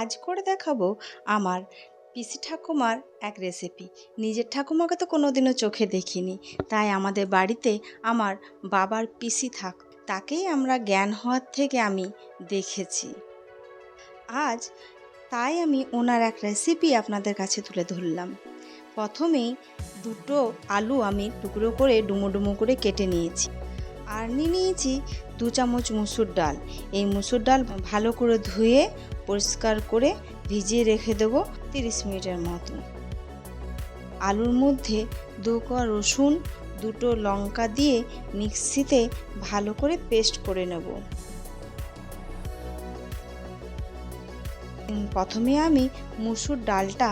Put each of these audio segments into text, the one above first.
আজ করে দেখাবো আমার পিসি ঠাকুমার এক রেসিপি নিজের ঠাকুমাকে তো কোনোদিনও চোখে দেখিনি। তাই আমাদের বাড়িতে আমার বাবার পিসি থাক, তাকেই আমরা জ্ঞান হওয়ার থেকে আমি দেখেছি। আজ তাই আমি ওনার এক রেসিপি আপনাদের কাছে তুলে ধরলাম। প্রথমেই দুটো আলু আমি টুকরো করে ডুমো ডুমো করে কেটে নিয়েছি। আর নিয়ে নিয়েছি দু চামচ মুসুর ডাল। এই মুসুর ডাল ভালো করে ধুয়ে, পরিষ্কার করে ভিজিয়ে রেখে দেবো তিরিশ মিনিটের মতো। আলুর মধ্যে দু কোয়া রসুন, দুটো লঙ্কা দিয়ে মিক্সিতে ভালো করে পেস্ট করে নেব। প্রথমে আমি মুসুর ডালটা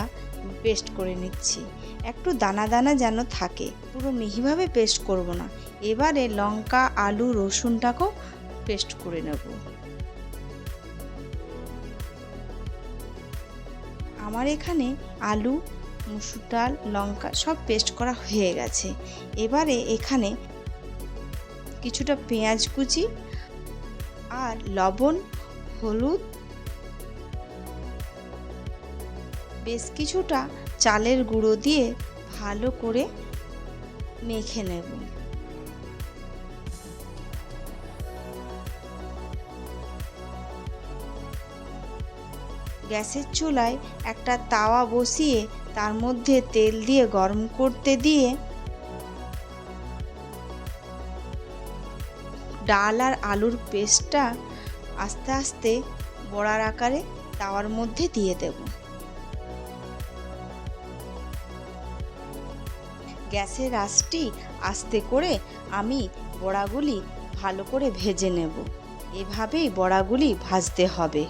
পেস্ট করে নিচ্ছি। একটু দানা দানা যেন থাকে। পুরো মিহিভাবে পেস্ট করব না। এবারে লঙ্কা, আলু, রসুনটাকেও পেস্ট করে নেব। আমার এখানে আলু, মুসুর ডাল, লঙ্কা সব পেস্ট করা হয়ে গেছে। এবারে এখানে কিছুটা পেঁয়াজ কুচি আর লবণ, হলুদ বেশ কিছুটা চালের গুঁড়ো দিয়ে ভালো করে মেখে নেব। গ্যাসের চুলায় একটা তাওয়া বসিয়ে তার মধ্যে তেল দিয়ে গরম করতে দিয়ে ডাল আর আলুর পেস্টটা আস্তে আস্তে বড়ার আকারে তাওয়ার মধ্যে দিয়ে দেব। গ্যাসের আঁচটি আস্তে করে আমি বড়াগুলি ভালো করে ভেজে নেব। এভাবেই বড়াগুলি ভাজতে হবে।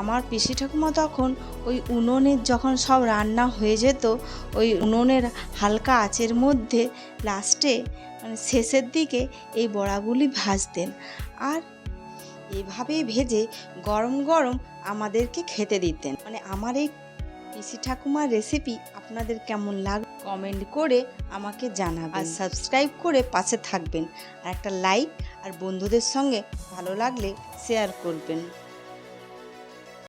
আমার পিসি ঠাকুমা তখন ওই উনুনের যখন সব রান্না হয়ে যেত, ওই উনুনের হালকা আঁচের মধ্যে লাস্টে মানে শেষের দিকে এই বড়াগুলি ভাজতেন। আর এভাবেই ভেজে গরম গরম আমাদেরকে খেতে দিতেন। মানে আমার এই পিসি ঠাকুমার রেসিপি আপনাদের কেমন লাগ কমেন্ট করে আমাকে জানাবেন। আর সাবস্ক্রাইব করে পাশে থাকবেন। আর একটা লাইক আর বন্ধুদের সঙ্গে ভালো লাগলে শেয়ার করবেন।